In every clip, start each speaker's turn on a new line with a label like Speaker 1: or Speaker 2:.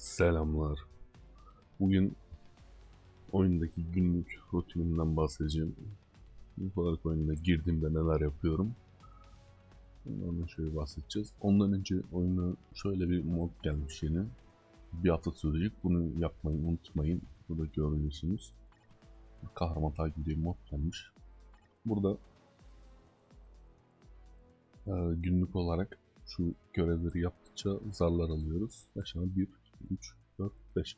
Speaker 1: Selamlar. Bugün oyundaki günlük rutinimden bahsedeceğim. İlk olarak oyuna girdiğimde neler yapıyorum. Ondan şöyle bahsedeceğiz. Ondan önce oyuna şöyle bir mod gelmiş yeni. Bir hafta sürecek. Bunu yapmayı unutmayın. Burada görüyorsunuz. Kahraman takip diye bir mod gelmiş. Burada e, günlük olarak şu görevleri yaptıkça zarlar alıyoruz. Aşağı 1, 3, 4, 5.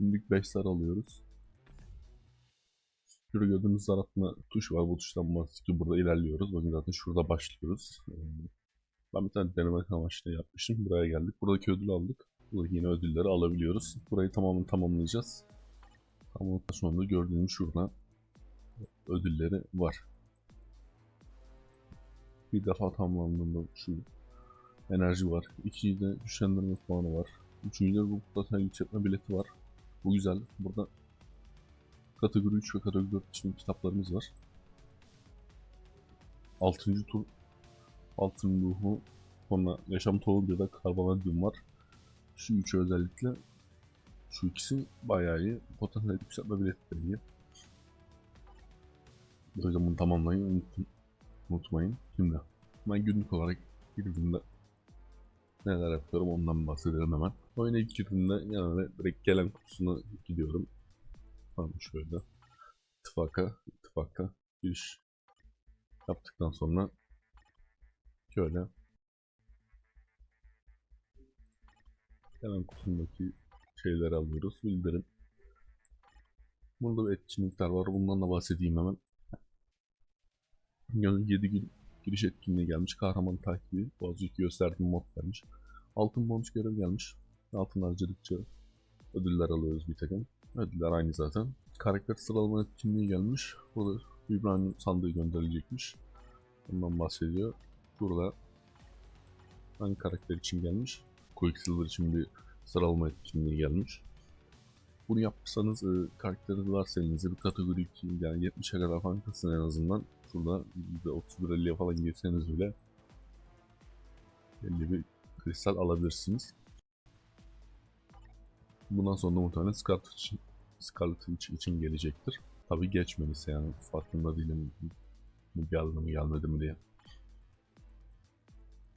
Speaker 1: Günlük 5 zar alıyoruz. Şurada gördüğünüz zar atma tuşu var. Bu tuştan bahsedip burada ilerliyoruz. Bakın zaten şurada başlıyoruz. Ee, Ben bir tane denemek amaçlı yapmışım. Buraya geldik. Buradaki ödülü aldık. Buradaki yeni ödülleri alabiliyoruz. Burayı tamamen tamamlayacağız. Tamamladıktan sonra gördüğünüz şurada ödülleri var. Bir defa tamamlandığında şu enerji var. İkincide güçlendirme puanı var. Üçüncüde bu zaten yükseltme bileti var. Bu güzel. Burada kategori 3 ve kategori 4 için kitaplarımız var. Altıncı tur altın ruhu sonra yaşam tohumu bir de karbonadium var. Şu üçü özellikle şu ikisi bayağı iyi. Potansiyel yükseltme biletleri iyi. O yüzden bunu tamamlayın unutun- unutmayın. Şimdi ben günlük olarak girdiğimde neler yapıyorum ondan bahsedelim hemen. Oyuna ilk girdiğimde yani direkt gelen kutusuna gidiyorum. Tamam şöyle. İttifaka, ittifaka giriş yaptıktan sonra şöyle gelen kutusundaki şeyleri alıyoruz. Bildirim. Burada bir etkinlikler var. Bundan da bahsedeyim hemen. Yani 7 gün giriş etkinliği gelmiş. Kahraman takibi. Önceki gösterdiğim mod gelmiş. Altın bonus görev gelmiş. Altın harcadıkça ödüller alıyoruz bir takım. Ödüller aynı zaten. Karakter sıralama etkinliği gelmiş. Burada İbrahim sandığı gönderilecekmiş. Ondan bahsediyor. Burada hangi karakter için gelmiş? Quicksilver için bir sıralama etkinliği gelmiş. Bunu yapırsanız e, karakteri varsa elinizde bir kategori 2 yani 70'e kadar falan kasın en azından. Şurada %31-50'ye falan girseniz bile belli bir kristal alabilirsiniz. Bundan sonra muhtemelen Scarlet için, Scarlet için, için gelecektir. Tabi geçmediyse yani farkında değilim bu geldi mi gelmedi mi diye.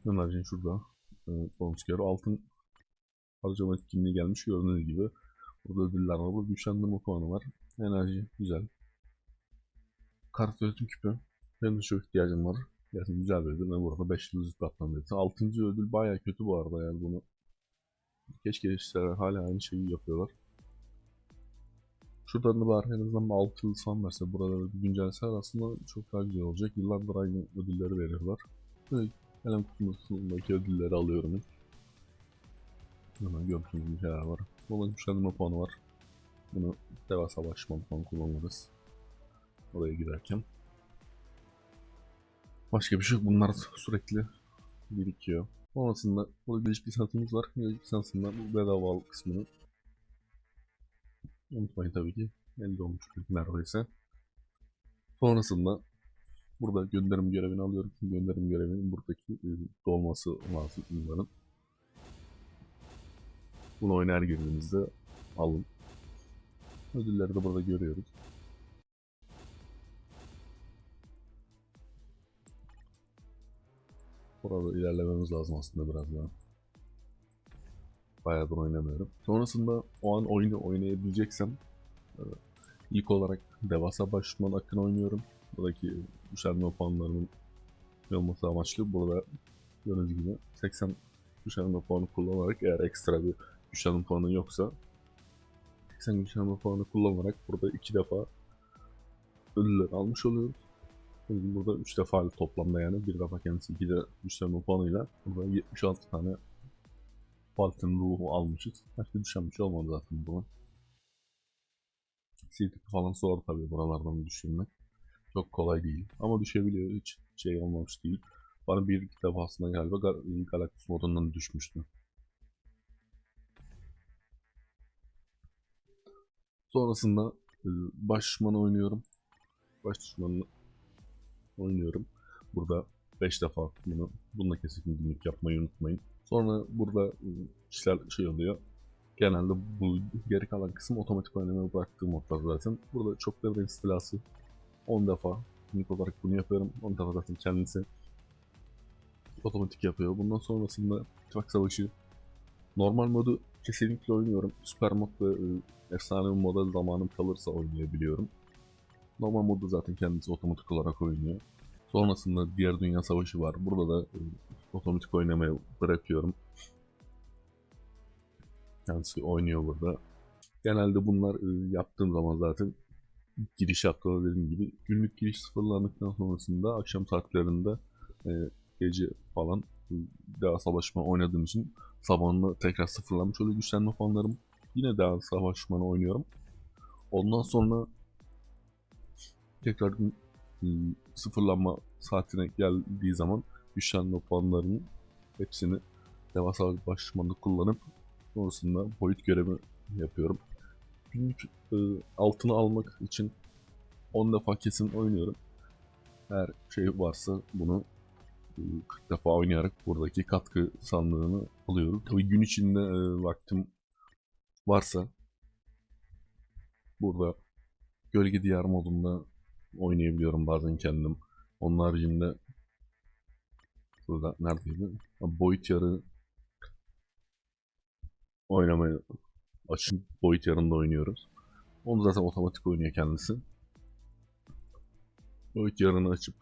Speaker 1: Ömerciğin şurada e, bonus görü altın harcama etkinliği gelmiş gördüğünüz gibi. Burada ödüller var. Burada güçlendirme puanı var. Enerji güzel. Kart öğretim küpü. Benim de çok ihtiyacım var. Gerçekten güzel bir ödül. Ben burada 5 yıldız katlandı. 6. ödül baya kötü bu arada yani bunu. Keşke işte hala aynı şeyi yapıyorlar. Şuradan da bari en azından 6 yıldız falan verse burada bir güncelleseler aslında çok daha güzel olacak. Yıllardır aynı ödülleri veriyorlar. Evet, Kalem kutusundaki ödülleri alıyorum. Hemen gördüğünüz şeyler var. Buna güçlendirme puanı var. Bunu devasa başlama falan kullanırız. Oraya giderken. Başka bir şey yok. Bunlar sürekli birikiyor. Sonrasında burada gelişik lisansımız var. Gelişik lisansında bu bedava kısmını unutmayın tabii ki. Elde olmuş neredeyse. Sonrasında burada gönderim görevini alıyorum. Gönderim görevinin buradaki e, dolması lazım bunların. Bunu oynar girdiğinizde alın. Ödülleri de burada görüyoruz. Burada ilerlememiz lazım aslında biraz daha. Bayağıdır oynamıyorum. Sonrasında o an oyunu oynayabileceksem e, ilk olarak devasa başlama hakkını oynuyorum. Buradaki güçlenme puanlarının olması amaçlı. Burada gördüğünüz gibi 80 güçlenme puanı kullanarak eğer ekstra bir güçlenme puanı yoksa 80 güçlenme puanı kullanarak burada iki defa ödüller almış oluyoruz. Bizim burada 3 defa toplamda yani bir defa kendisi 2 de güçlenme puanıyla burada 76 tane Falcon ruhu almışız. Başka düşen bir şey olmadı zaten buna. CTP falan zor tabii buralardan düşürmek. Çok kolay değil. Ama düşebiliyor. Hiç şey olmamış değil. Bana bir iki defasında galiba Gal Galactus modundan düşmüştü. Sonrasında e, baş düşmanı oynuyorum. Baş düşmanını oynuyorum. Burada 5 defa bunu bununla kesinlikle günlük yapmayı unutmayın. Sonra burada e, işler şey oluyor. genelde bu geri kalan kısım otomatik oynamaya bıraktığım modlar zaten. Burada çok devre istilası 10 defa günlük olarak bunu yapıyorum. 10 defa zaten kendisi otomatik yapıyor. Bundan sonrasında ittifak savaşı normal modu kesinlikle oynuyorum. Süper mod ve e, efsane moda zamanım kalırsa oynayabiliyorum. Normal modu zaten kendisi otomatik olarak oynuyor. Sonrasında diğer dünya savaşı var. Burada da e, otomatik oynamaya bırakıyorum. Kendisi oynuyor burada. Genelde bunlar e, yaptığım zaman zaten giriş yaptığımda dediğim gibi günlük giriş sıfırlandıktan sonrasında akşam saatlerinde e, gece falan e, daha savaşma oynadığım için sabahında tekrar sıfırlanmış oluyor güçlenme puanlarım. Yine daha savaşmanı oynuyorum. Ondan sonra tekrar e, sıfırlanma saatine geldiği zaman güçlenme puanlarının hepsini devasa başlamada kullanıp sonrasında boyut görevi yapıyorum. Günlük e, altını almak için 10 defa kesin oynuyorum. Her şey varsa bunu e, 40 defa oynayarak buradaki katkı sandığını alıyorum. Tabii gün içinde e, vaktim varsa burada gölge diyar modunda oynayabiliyorum bazen kendim. Onun haricinde burada neredeydi? Boyut yarı oynamaya açık boyut yarında oynuyoruz. Onu zaten otomatik oynuyor kendisi. Boyut yarını açıp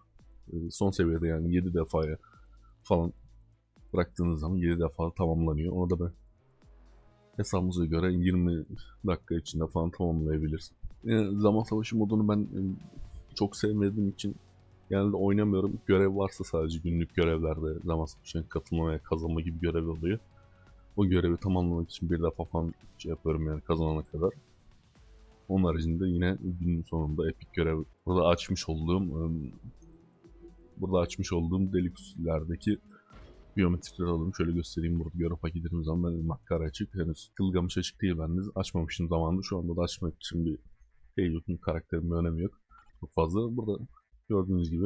Speaker 1: e, son seviyede yani 7 defaya falan bıraktığınız zaman 7 defa tamamlanıyor. Onu da ben hesabımıza göre 20 dakika içinde falan tamamlayabilirsin. Yani zaman savaşı modunu ben e, çok sevmediğim için genelde oynamıyorum. Görev varsa sadece günlük görevlerde zaman savaşına katılma veya kazanma gibi görev oluyor. O görevi tamamlamak için bir defa falan şey yapıyorum yani kazanana kadar. Onun haricinde yine günün sonunda epik görev. Burada açmış olduğum ım, burada açmış olduğum Deluxe'lerdeki biyometrikleri alalım. Şöyle göstereyim burada görev paketlerimiz zaman ben makkara açık. Henüz Kılgamış açık değil bende. Açmamıştım zamanında. Şu anda da açmak için bir şey yok. Karakterimin önemi yok. Çok fazla. Burada gördüğünüz gibi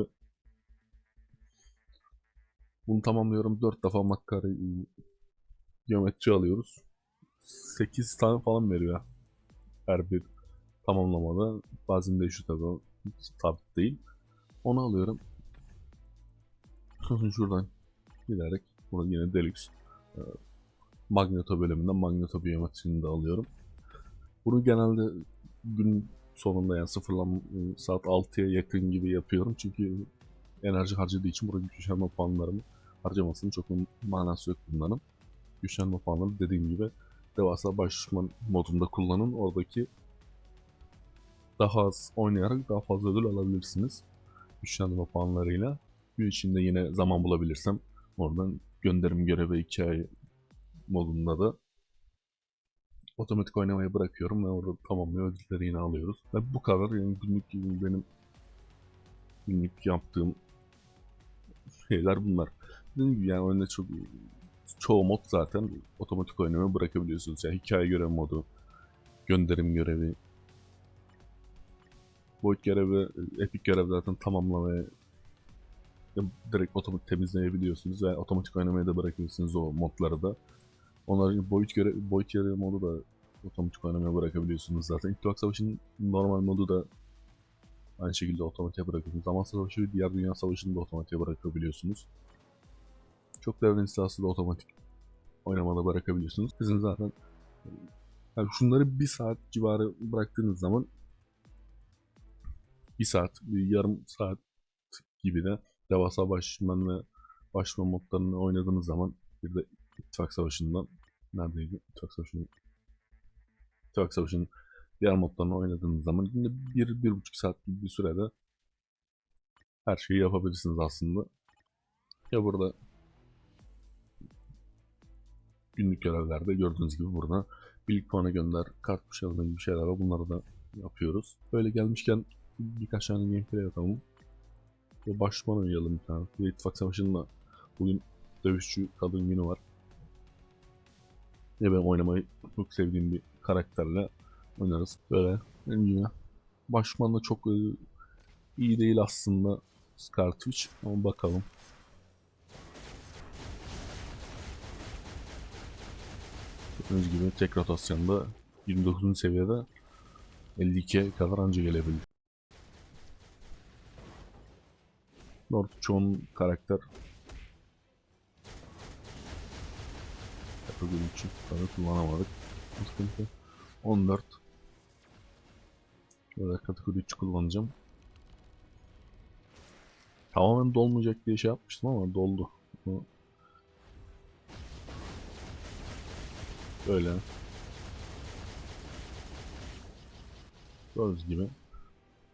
Speaker 1: bunu tamamlıyorum. 4 defa makkara geometri alıyoruz. 8 tane falan veriyor her bir tamamlamada. Bazen de şu tabi sabit değil. Onu alıyorum. Şuradan giderek bunu yine Deluxe e, Magneto bölümünden Magneto biyometrisini de alıyorum. Bunu genelde gün sonunda yani sıfırlan saat 6'ya yakın gibi yapıyorum. Çünkü enerji harcadığı için burada güçlenme puanlarımı harcamasının çok manası yok bunların güçlenme puanları dediğim gibi devasa başdüşman modunda kullanın. Oradaki daha az oynayarak daha fazla ödül alabilirsiniz. Güçlenme puanlarıyla. Gün içinde yine zaman bulabilirsem oradan gönderim görevi hikaye modunda da otomatik oynamaya bırakıyorum ve orada tamamlıyor ödülleri yine alıyoruz. Ve bu kadar yani günlük benim günlük yaptığım şeyler bunlar. Dediğim gibi yani oyunda çok çoğu mod zaten otomatik oynamaya bırakabiliyorsunuz. Yani hikaye görev modu, gönderim görevi, boyut görevi, epic görev zaten tamamlamaya direkt otomatik temizleyebiliyorsunuz ve otomatik oynamaya da bırakabilirsiniz o modları da. Onların boyut görev, boyut görevi modu da otomatik oynamaya bırakabiliyorsunuz zaten. İttifak Savaşı'nın normal modu da aynı şekilde otomatiğe bırakıyorsunuz. Zaman Savaşı ve diğer Dünya Savaşı'nı da otomatiğe bırakabiliyorsunuz. Çok devre istilası da otomatik oynamada bırakabiliyorsunuz. Sizin zaten yani şunları bir saat civarı bıraktığınız zaman bir saat, bir yarım saat gibi de devasa başman ve başma modlarını oynadığınız zaman bir de İttifak Savaşı'ndan neredeydi? İttifak Savaşı'nın İttifak Savaşı'nın diğer modlarını oynadığınız zaman yine bir, bir buçuk saat gibi bir sürede her şeyi yapabilirsiniz aslında. Ya burada günlük görevlerde gördüğünüz gibi burada birlik puanı gönder, kart kuşalama gibi şeyler var. Bunları da yapıyoruz. Böyle gelmişken birkaç tane gameplay atalım. Ve başman oynayalım bir tane. Ve İttifak Savaşı'nda bugün dövüşçü kadın günü var. Ve ben oynamayı çok sevdiğim bir karakterle oynarız. Böyle benim gibi. Başman da çok e, iyi değil aslında Scartwitch ama bakalım. Gördüğünüz gibi tek rotasyonda 29. seviyede 52'ye kadar anca gelebildi. North çoğun karakter Yapabilir için tabii kullanamadık. Sıkıntı. 14 Böyle kategori 3 kullanacağım. Tamamen dolmayacak diye şey yapmıştım ama doldu. Böyle. Gördüğünüz gibi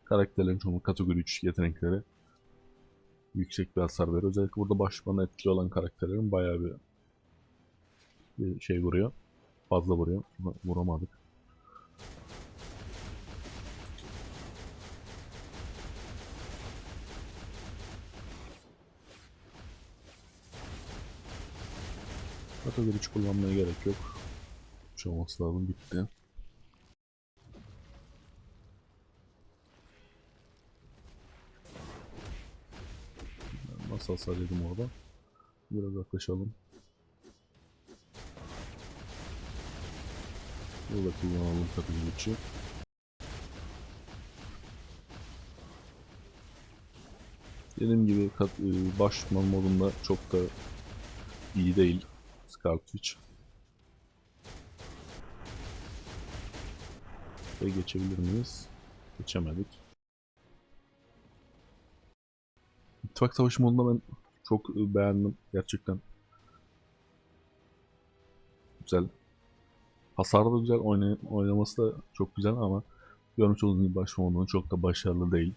Speaker 1: karakterlerin çoğunun kategori 3 yetenekleri yüksek bir hasar veriyor. Özellikle burada başmana etkili olan karakterlerin bayağı bir şey vuruyor. Fazla vuruyor. Ama Vuramadık. Kategori 3 kullanmaya gerek yok. Hiç olması lazım bitti. Nasıl hasar yedim orada? Biraz yaklaşalım. Burada kullanalım kategori 3'ü. Dediğim gibi e, başman modunda çok da iyi değil Scarlet. Ve geçebilir miyiz? Geçemedik. İttifak Savaşı modunda ben çok e, beğendim gerçekten. Güzel. Hasar da güzel, oynaması da çok güzel ama görmüş olduğunuz gibi modunda çok da başarılı değil.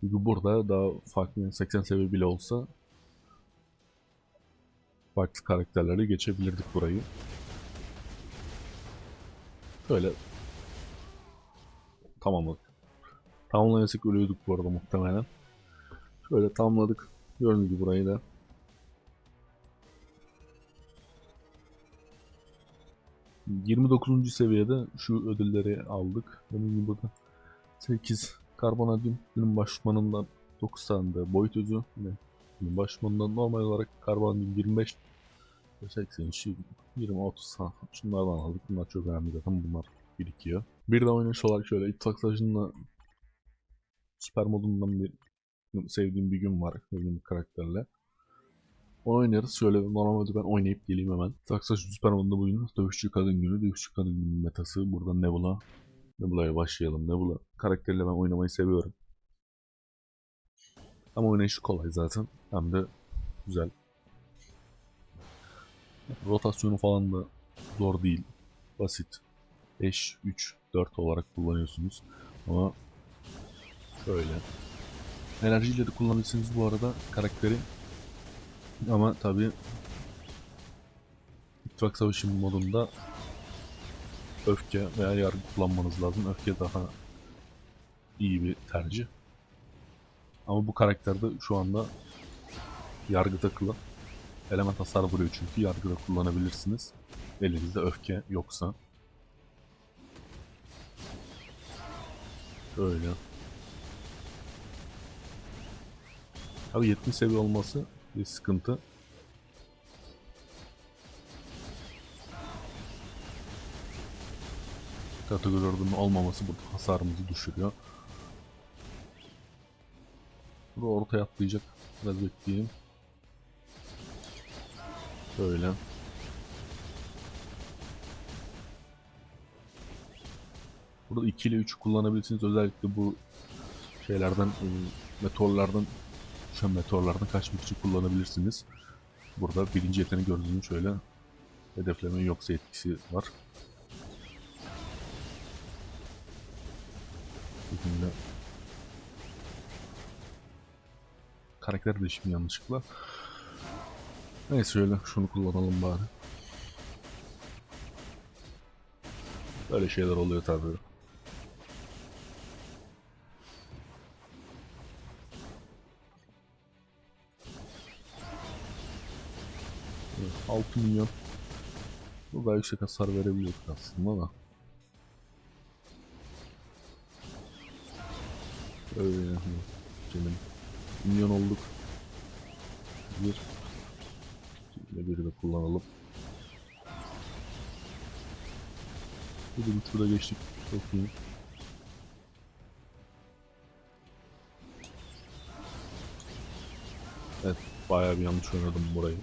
Speaker 1: Çünkü burada daha farklı 80 seviye bile olsa farklı karakterlerle geçebilirdik burayı. Böyle tamamladık. Tamamlayasak ölüyorduk bu arada muhtemelen. Şöyle tamamladık. Gördüğünüz gibi burayı da. ...29. seviyede şu ödülleri aldık. Dediğim gibi burada 8 karbonadium günün başmanından 9 tane de boyut özü ve günün başmanından normal olarak karbonadium 25 ve 83 20 30 tane şunlardan aldık. Bunlar çok önemli zaten bunlar birikiyor. Bir de oynayış olarak şöyle ittifak savaşında süper modundan bir sevdiğim bir gün var. Sevdiğim karakterle. Onu oynarız. Şöyle normalde ben oynayıp geleyim hemen. Süper modunda bugün dövüşçü kadın günü. Dövüşçü kadın günü metası. Burada Nebula Nebula'ya başlayalım. Nebula karakteriyle ben oynamayı seviyorum. Ama oynayışı kolay zaten. Hem de güzel. Rotasyonu falan da zor değil. Basit. 5, 3, 4 olarak kullanıyorsunuz. Ama şöyle. Enerjiyle de kullanabilirsiniz bu arada karakteri. Ama tabi İttifak Savaşı modunda öfke veya yargı kullanmanız lazım. Öfke daha iyi bir tercih. Ama bu karakterde şu anda yargı takılı. Element hasar vuruyor çünkü yargıda kullanabilirsiniz. Elinizde öfke yoksa. Öyle. Abi 70 seviye olması bir sıkıntı. kategori ordunun olmaması burada hasarımızı düşürüyor. Burada ortaya atlayacak. Biraz bekleyelim. Böyle. Burada 2 ile 3 kullanabilirsiniz. Özellikle bu şeylerden, e, meteorlardan, düşen meteorlardan kaçmak için kullanabilirsiniz. Burada birinci yeteneği gördüğünüz şöyle hedefleme yoksa etkisi var. şekilde karakter değişimi yanlışlıkla. Neyse şöyle şunu kullanalım bari. Böyle şeyler oluyor tabii. 6 milyon. Bu daha yüksek hasar verebiliyor aslında da. Öyle canım. Milyon olduk. Bir. Yine biri de kullanalım. Bir de turda geçtik. Çok iyi. Evet, bayağı bir yanlış oynadım burayı.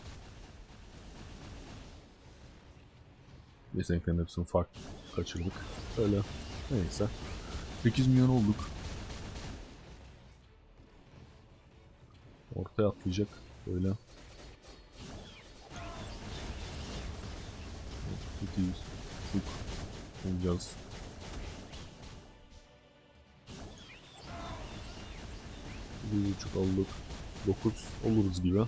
Speaker 1: Yeteneklerin hepsini farklı kaçırdık. Öyle. Neyse. 8 milyon olduk. Ortaya atlayacak. Böyle. 800 buçuk olacağız. Bir buçuk olduk. 9 oluruz gibi.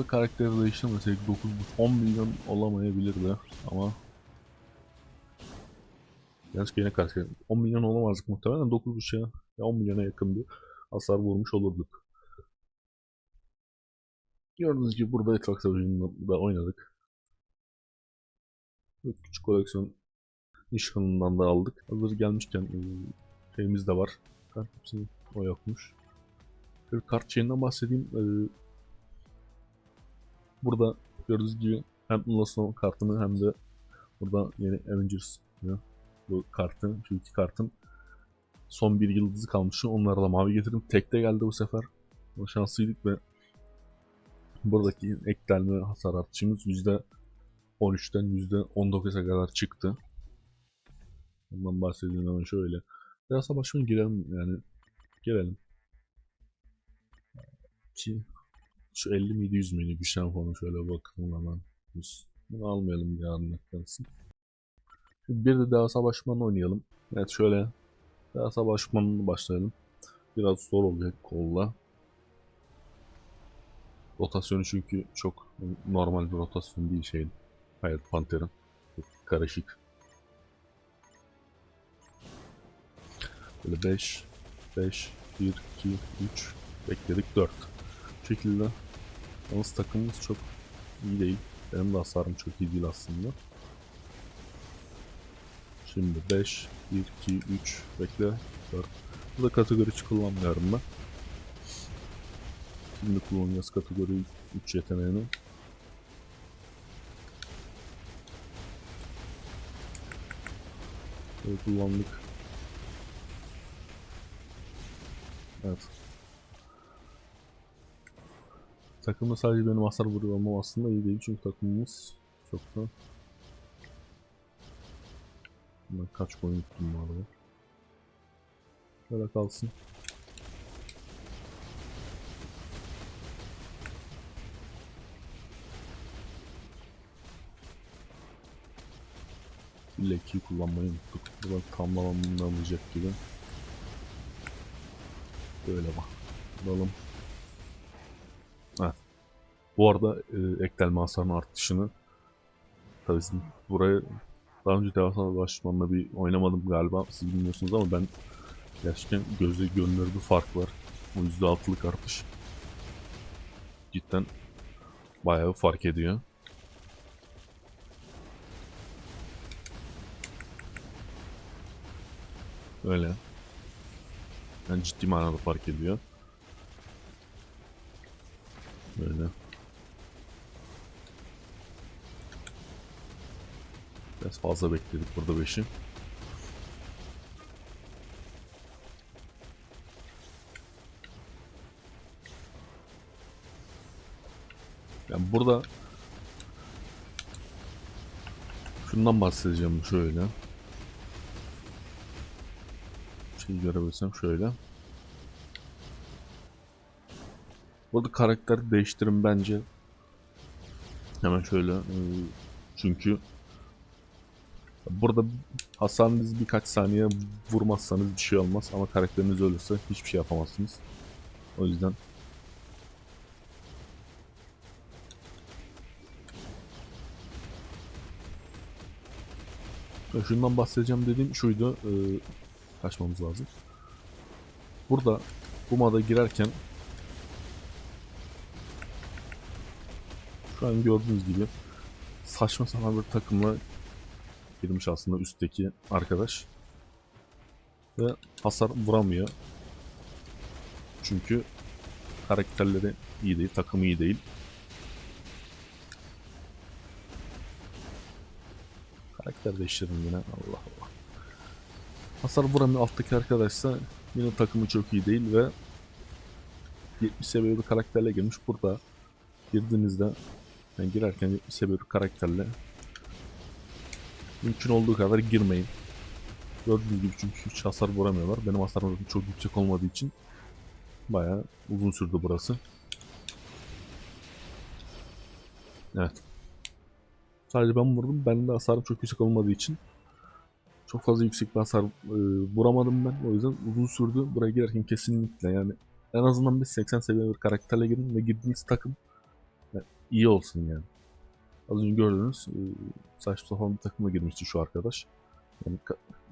Speaker 1: Bu karakteri değiştirmesek 9,5-10 milyon olamayabilirdi ama Gerçi yine karakter 10 milyon olamazdık muhtemelen 9,5'a ya 10 milyona yakın bir hasar vurmuş olurduk. Gördüğünüz gibi burada Savaşı'nda da oynadık. Bu küçük koleksiyon nişanından da aldık. Hazır gelmişken e, şeyimiz de var. Kart o yapmış. Bir kart şeyinden bahsedeyim. Burada gördüğünüz gibi hem Ulasno kartını hem de burada yeni Avengers ya, bu kartın, şu iki kartın son bir yıldızı kalmıştı. Onları da mavi getirdim. Tekte geldi bu sefer. Şanslıydık ve buradaki eklenme hasar artışımız %13'ten %19'a kadar çıktı. Bundan bahsedeyim hemen şöyle. Biraz başlayalım girelim yani. Girelim. Ki şu 50 miydi 100 müydü güçlen falan şöyle bakalım hemen. 100. Bunu almayalım yarın kalsın. Şimdi bir de devasa başman oynayalım. Evet şöyle devasa başmanını başlayalım. Biraz zor olacak kolla. Rotasyonu çünkü çok normal bir rotasyon değil şeyin. Hayat Panter'ın. Karışık. Böyle 5, 5, 1, 2, 3, bekledik 4. Şekilde. Yalnız takımımız çok iyi değil. Benim de hasarım çok iyi değil aslında. Şimdi 5, 1, 2, 3, bekle 4. Bu da kategori 3 kullanmıyorum ben. Şimdi kullanacağız kategori 3 yeteneğini. Böyle kullandık. Evet. Takımda sadece benim hasar vuruyor olmam aslında iyi değil çünkü takımımız çok da ben kaç koyun tuttum bu arada. Şöyle kalsın. Leki'yi kullanmayı unuttuk. Burada tamamlanmayacak gibi. Böyle bak. Alalım. Bu arada e, eklenme hasarının artışını tabii siz buraya daha önce devasa başmanla bir oynamadım galiba siz bilmiyorsunuz ama ben gerçekten gözle görünür bir fark var. O %6'lık artış cidden bayağı fark ediyor. Öyle. Yani ciddi manada fark ediyor. Böyle. Biraz fazla bekledik burada 5'i. Yani burada şundan bahsedeceğim şöyle. Şeyi görebilsem şöyle. Burada karakter değiştirin bence. Hemen şöyle. e, Çünkü burada hasarınız birkaç saniye vurmazsanız bir şey olmaz ama karakteriniz ölürse hiçbir şey yapamazsınız. O yüzden Ya Şundan bahsedeceğim dediğim şuydu. E, kaçmamız lazım. Burada bu moda girerken Şu an gördüğünüz gibi saçma sapan bir takımla girmiş aslında üstteki arkadaş. Ve hasar vuramıyor. Çünkü karakterleri iyi değil, takımı iyi değil. Karakter değiştirdim yine. Allah Allah. Hasar vuramıyor alttaki arkadaşsa yine takımı çok iyi değil ve 70 seviye bir karakterle girmiş. Burada girdiğinizde yani girerken 70 seviye bir karakterle mümkün olduğu kadar girmeyin. Gördüğünüz gibi çünkü hiç hasar vuramıyorlar. Benim hasarım çok yüksek olmadığı için bayağı uzun sürdü burası. Evet. Sadece ben vurdum. Benim de hasarım çok yüksek olmadığı için çok fazla yüksek bir hasar e, vuramadım ben. O yüzden uzun sürdü. Buraya girerken kesinlikle yani en azından bir 80 seviye bir karakterle girin ve girdiğiniz takım yani iyi olsun yani. Az önce gördünüz e, saçma sapan bir takıma girmişti şu arkadaş. Yani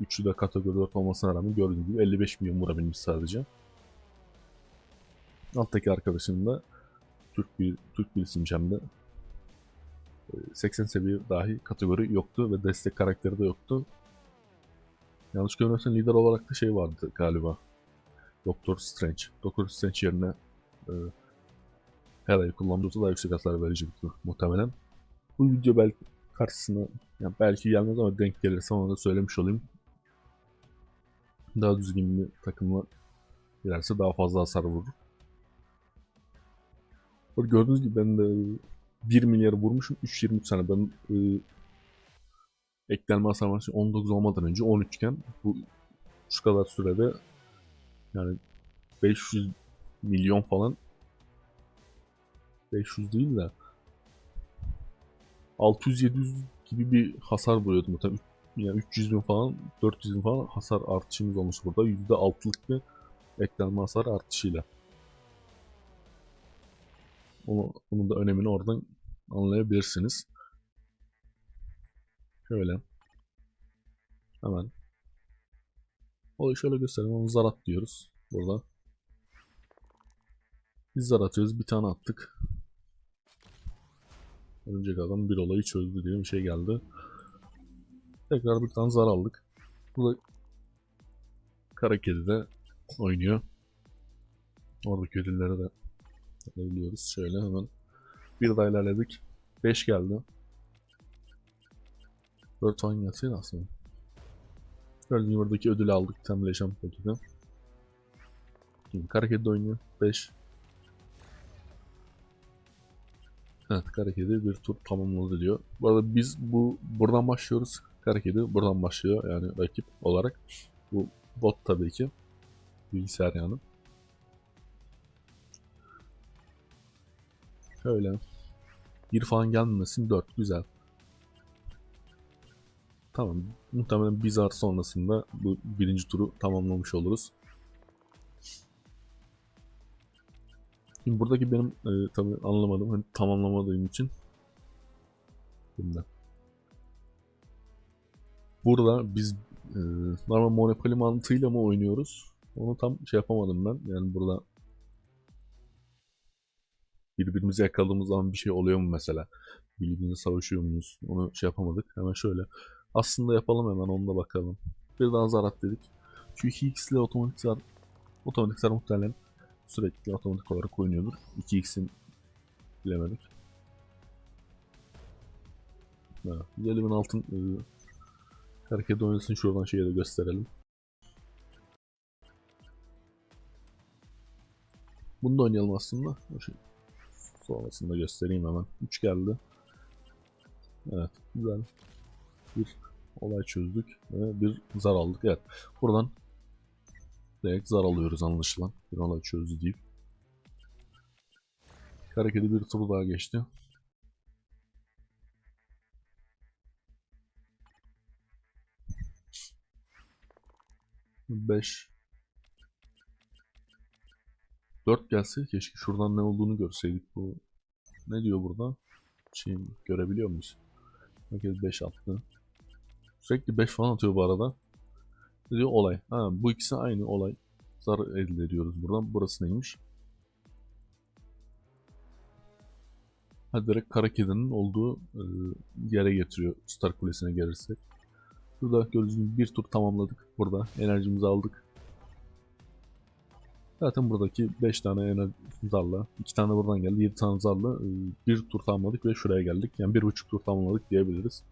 Speaker 1: üçü de kategori 4 olmasına rağmen gördüğünüz gibi 55 milyon vurabilmiş sadece. Alttaki arkadaşının da Türk bir Türk birisiymiş hem de. E, 80 seviye dahi kategori yoktu ve destek karakteri de yoktu. Yanlış görmüyorsam lider olarak da şey vardı galiba. Doktor Strange. Doktor Strange yerine e, Hela'yı kullandığında daha yüksek hasar verecekti muhtemelen. Bu video belki karşısına yani belki gelmez ama denk gelirse onu da söylemiş olayım. Daha düzgün bir takımla girerse daha fazla hasar vurur. Burada gördüğünüz gibi ben de 1 milyar vurmuşum 3.23 sene ben e, eklenme hasar var 19 olmadan önce 13 iken bu şu kadar sürede yani 500 milyon falan 500 değil de 600-700 gibi bir hasar vuruyordum muhtemelen. Yani 300 bin falan 400 bin falan hasar artışımız olmuş burada. %6'lık bir eklenme hasar artışıyla. Onu, onun da önemini oradan anlayabilirsiniz. Şöyle. Hemen. Olayı şöyle göstereyim. Onu zar at diyoruz. Burada. Biz zar atıyoruz. Bir tane attık. Örümcek adam bir olayı çözdü diye bir şey geldi. Tekrar bir tane zar aldık. Burada kara kedi de oynuyor. Oradaki ödülleri de alabiliyoruz. Şöyle hemen bir daha ilerledik. 5 geldi. 4 falan gelseydi aslında. Gördüğünüz buradaki ödülü aldık. Temleşen paketi. Şimdi kara kedi oynuyor. 5. Evet kara kedi bir tur tamamladı diyor. Bu arada biz bu buradan başlıyoruz. Kara kedi buradan başlıyor yani rakip olarak. Bu bot tabii ki. Bilgisayar yani. Şöyle. Bir falan gelmesin 4 güzel. Tamam. Muhtemelen Bizar sonrasında bu birinci turu tamamlamış oluruz. Şimdi buradaki benim e, tabii anlamadım. Hani tamamlamadığım için. Şimdi. Burada biz e, normal Monopoly mantığıyla mı oynuyoruz? Onu tam şey yapamadım ben. Yani burada birbirimizi yakaladığımız zaman bir şey oluyor mu mesela? Birbirimize savaşıyor muyuz? Onu şey yapamadık. Hemen şöyle. Aslında yapalım hemen onu da bakalım. Bir daha zarat dedik. Şu 2x ile otomatik zar otomatik zar muhtemelen sürekli otomatik olarak oynuyordur. 2x'in bilemedik. 150 bin altın e, hareket oynasın şuradan şeyi de gösterelim. Bunu da oynayalım aslında. Sonrasında göstereyim hemen. 3 geldi. Evet güzel. Bir olay çözdük ve bir zar aldık. Evet buradan direkt zar alıyoruz anlaşılan. Olay çözdü deyip. Hareketi bir tur daha geçti. Beş. Dört gelse keşke şuradan ne olduğunu görseydik bu. Ne diyor burada? Şey görebiliyor muyuz? Herkes 5 attı. Sürekli 5 falan atıyor bu arada. Olay. Ha bu ikisi aynı olay. Zar elde ediyoruz buradan. Burası neymiş? Ha, direkt kara kedinin olduğu e, yere getiriyor Star Kulesi'ne gelirsek. Burada gördüğünüz bir tur tamamladık. Burada enerjimizi aldık. Zaten buradaki 5 tane enerji zarla, 2 tane buradan geldi, 7 tane zarla e, bir tur tamamladık ve şuraya geldik. Yani bir buçuk tur tamamladık diyebiliriz.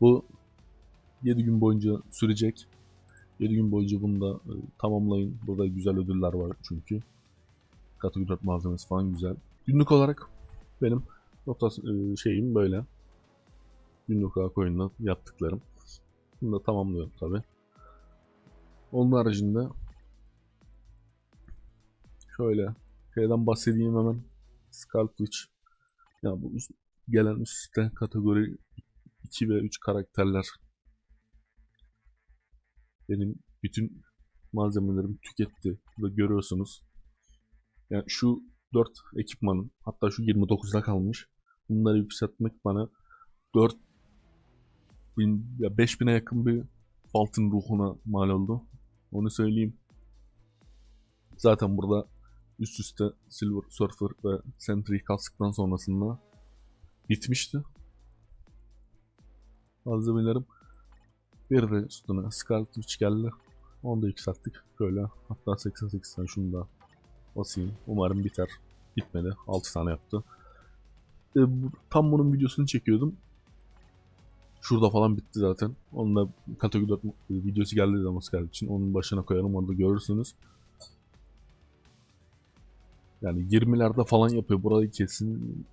Speaker 1: Bu 7 gün boyunca sürecek. 7 gün boyunca bunu da e, tamamlayın. Burada güzel ödüller var çünkü. Kategori malzemesi falan güzel. Günlük olarak benim nokta e, şeyim böyle. Günlük olarak oyunda yaptıklarım. Bunu da tamamlıyorum tabi. Onun haricinde şöyle şeyden bahsedeyim hemen. Scarletwitch. Ya bu gelen üstte kategori 2 ve 3 karakterler benim bütün malzemelerimi tüketti. Burada görüyorsunuz. Yani şu 4 ekipmanın hatta şu 29'da kalmış. Bunları yükseltmek bana 4 bin, ya 5000'e yakın bir altın ruhuna mal oldu. Onu söyleyeyim. Zaten burada üst üste Silver Surfer ve Sentry'yi kastıktan sonrasında bitmişti. Malzemelerim bir de üstüne Scarlet Witch geldi. Onu da yükselttik. Böyle hatta 88 tane şunu da basayım. Umarım biter. Bitmedi. 6 tane yaptı. E, bu- tam bunun videosunu çekiyordum. Şurada falan bitti zaten. Onun da kategori dört videosu geldi zaman Scarlet için. Onun başına koyarım orada görürsünüz. Yani 20'lerde falan yapıyor. Burayı kesin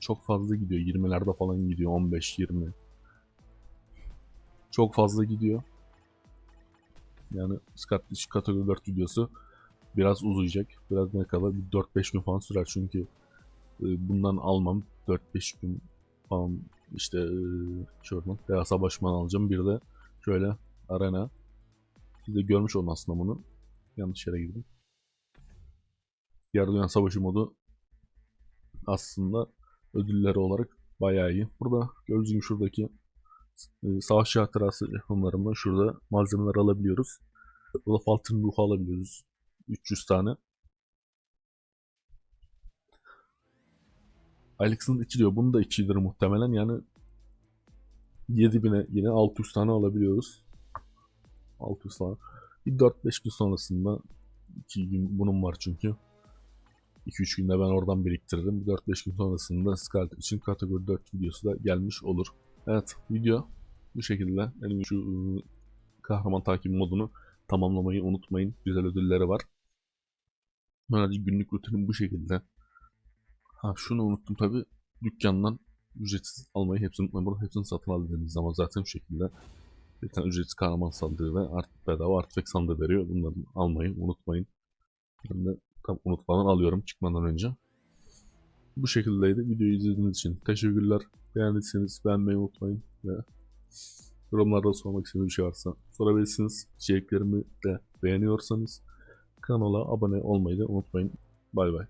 Speaker 1: çok fazla gidiyor. 20'lerde falan gidiyor. 15-20. Çok fazla gidiyor. Yani Scottish kategori 4 videosu biraz uzayacak. Biraz ne kadar? Bir 4-5 gün falan sürer çünkü e, bundan almam 4-5 gün falan işte e, şuradan veya savaşman alacağım. Bir de şöyle arena. Siz de görmüş olun aslında bunu. Yanlış yere girdim. Diğer Dünya Savaşı modu aslında ödülleri olarak bayağı iyi. Burada gördüğünüz gibi şuradaki e, savaş hatırası yapımlarından şurada malzemeler alabiliyoruz. Burada Faltın ruhu alabiliyoruz. 300 tane. Alex'ın içi diyor. Bunu da içidir muhtemelen. Yani 7000'e yine 600 tane alabiliyoruz. 600 tane. Bir 4-5 gün sonrasında 2 gün bunun var çünkü. 2-3 günde ben oradan biriktiririm. 4-5 gün sonrasında Scarlet için kategori 4 videosu da gelmiş olur. Evet video bu şekilde. Benim şu ıı, kahraman takip modunu tamamlamayı unutmayın. Güzel ödülleri var. Böylece günlük rutinim bu şekilde. Ha şunu unuttum tabi. Dükkandan ücretsiz almayı hepsini unutmayın. Burada hepsini satın aldığınız zaman zaten şu şekilde bir tane ücretsiz kahraman sandığı ve artık bedava artifact sandığı veriyor. Bunları almayı unutmayın. Ben de tam unutmadan alıyorum çıkmadan önce. Bu şekildeydi. Videoyu izlediğiniz için teşekkürler. Beğendiyseniz beğenmeyi unutmayın ve yorumlarda sormak istediğiniz bir şey varsa sorabilirsiniz. İçeriklerimi de beğeniyorsanız kanala abone olmayı da unutmayın. Bay bay.